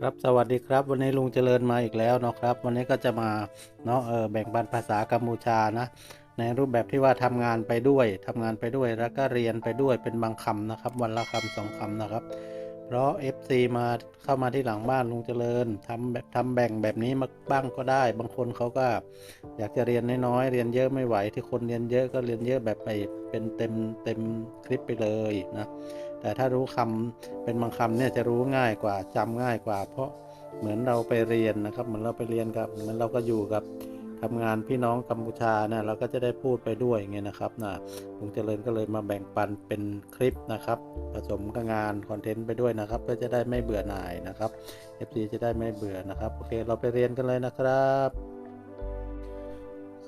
ครับสวัสดีครับ วันนี้ลุงเจริญมาอีกแล้วเนาะครับ วันนี้ก็จะมาเนาะเออแบ่งปันภาษากัมพูชานะ ในรูปแบบที่ว่าทำงานไปด้วยทำงานไปด้วยแล้วก็เรียนไปด้วยเป็นบางคำนะครับ วันละคำสองคำนะครับ เพราะ FC มาเข้ามาที่หลังบ้านลุงเจริญทำแบบทำแบ่งแบบนี้มาบ้างก็ได้ บางคนเขาก็อยากจะเรียนน้อยๆเรียนเยอะไม่ไหวที่คนเรียนเยอะก็เรียนเยอะแบบไปเป็นเต็มเต็มคลิปไปเลยนะ แต่ถ้ารู้คำเป็นบางคำเนี่ยจะรู้ง่ายกว่าจำง่ายกว่า เพราะเหมือนเราไปเรียนนะครับ เหมือนเราไปเรียนกับเหมือนเราก็อยู่กับทำงานพี่น้องกัมพูชานะเราก็จะได้พูดไปด้วยอย่างนะครับนะลุงเจริญก็เลยมาแบ่งปันเป็นคลิปนะครับ ผสมกับงานคอนเทนต์ไปด้วยนะครับ เพื่อจะได้ไม่เบื่อหน่ายนะครับ FC จะได้ไม่เบื่อนะครับโอเคเราไปเรียนกันเลยนะครับ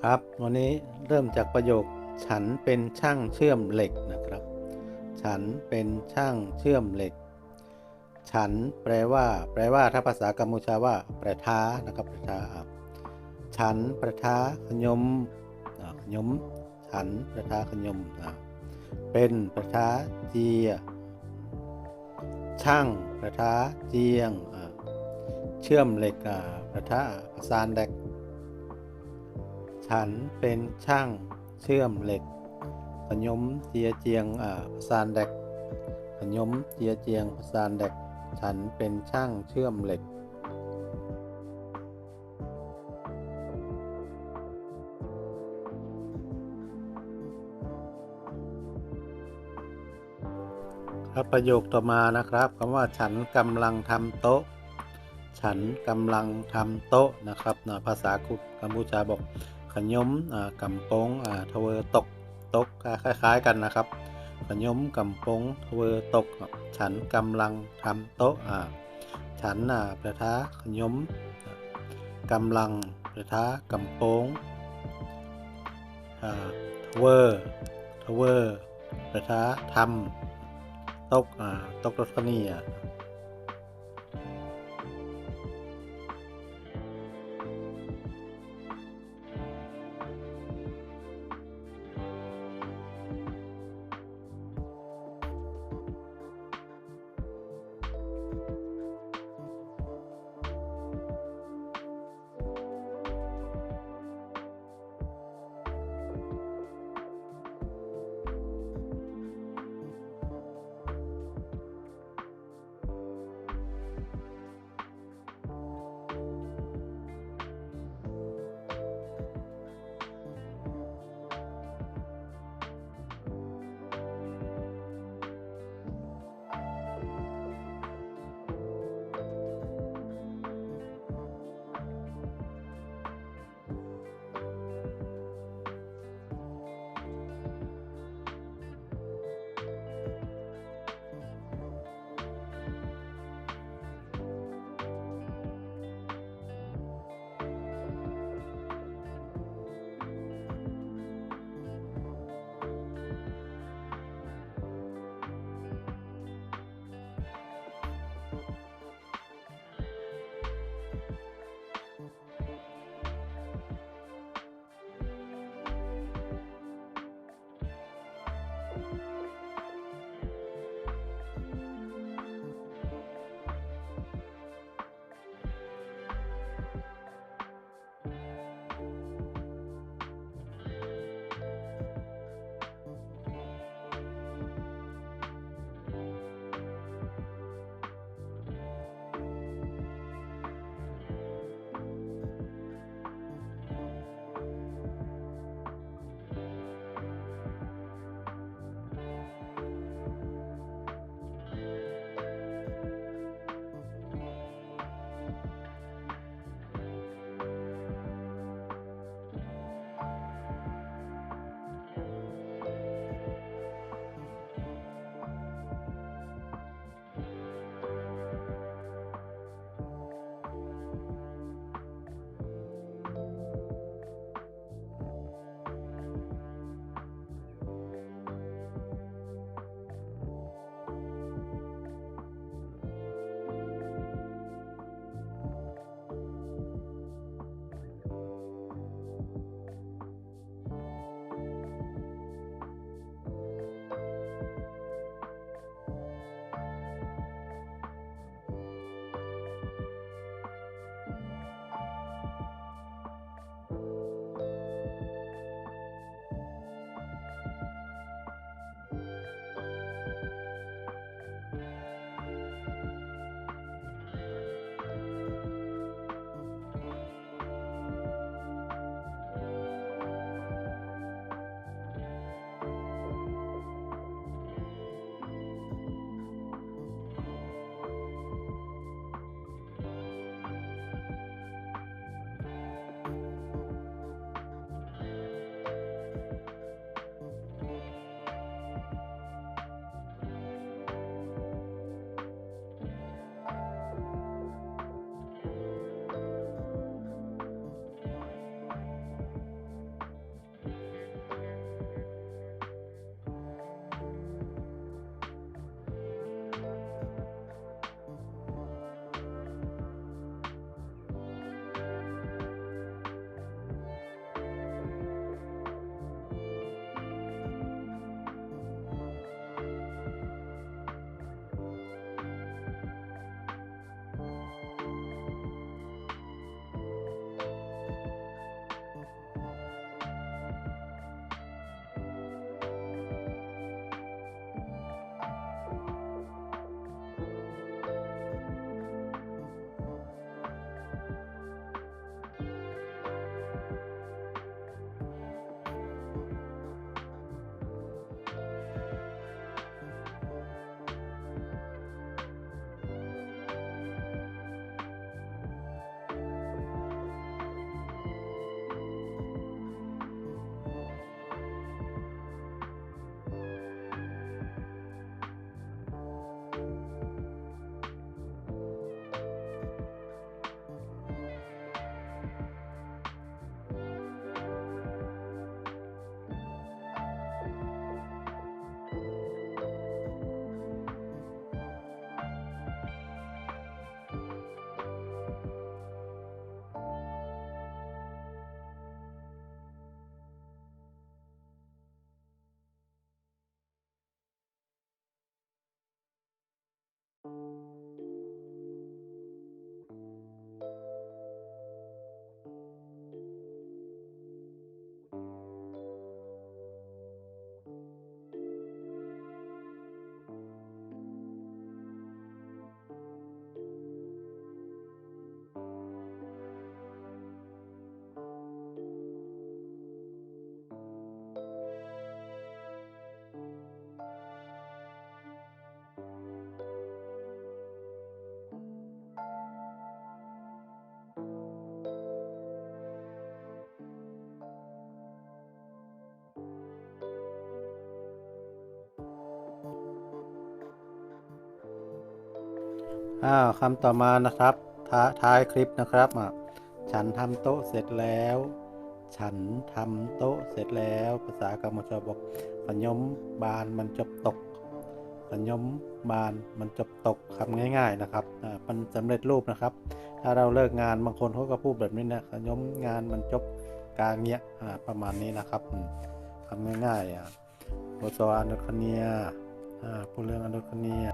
ครับ วันนี้เริ่มจากประโยคฉันเป็นช่างเชื่อมเหล็กนะครับ ฉันเป็นช่างเชื่อมเหล็ก ฉันแปลว่า แปลว่าถ้าภาษากัมพูชาว่า ประท้านะครับประท้าฉันประท้าขยมขยม ฉันประท้าขยมเป็นประท้าเจีย ช่างประท้าเจียงเชื่อมเหล็กประท้าประสานแดกฉันเป็นช่างเชื่อมเหล็ก ขยมเจียเจียงอ่าประสานแดกขยมเจียเจียงประสานแดก ฉันเป็นช่างเชื่อมเหล็กครับประโยคต่อมานะครับคำว่าฉันกำลังทำโต๊ะ ฉันกำลังทำโต๊ะนะครับนะภาษาคุกัมพูชาบอกขยมอ่ากำปงอ่าทเวอตก ตกคล้ายๆกันนะครับขยมกำปงทเวอตก ฉันกำลังทำโต๊ะอ่าฉันอ่าประทะขยมกำลังประทะกำปงอ่าทเวอทเวอประทะทำตกอ่าตกรถคัน อ้าวคำต่อมานะครับท้าท้ายคลิปนะครับอะฉันทำโต๊ะเสร็จแล้ว ฉันทำโต๊ะเสร็จแล้ว ภาษากัมพูชาบอกขยมบานมันจบตกขยมบานมันจบตกคำง่าย ๆนะครับอ่ามันสำเร็จรูปนะครับ ถ้าเราเลิกงานบางคนเขาก็พูดแบบนี้นะขยมงานมันจบกลางเงี้ยอ่าประมาณนี้นะครับอืมคำง่ายๆอะโบสวานุคเนียอ่าพูดเรื่องอันุคเนีย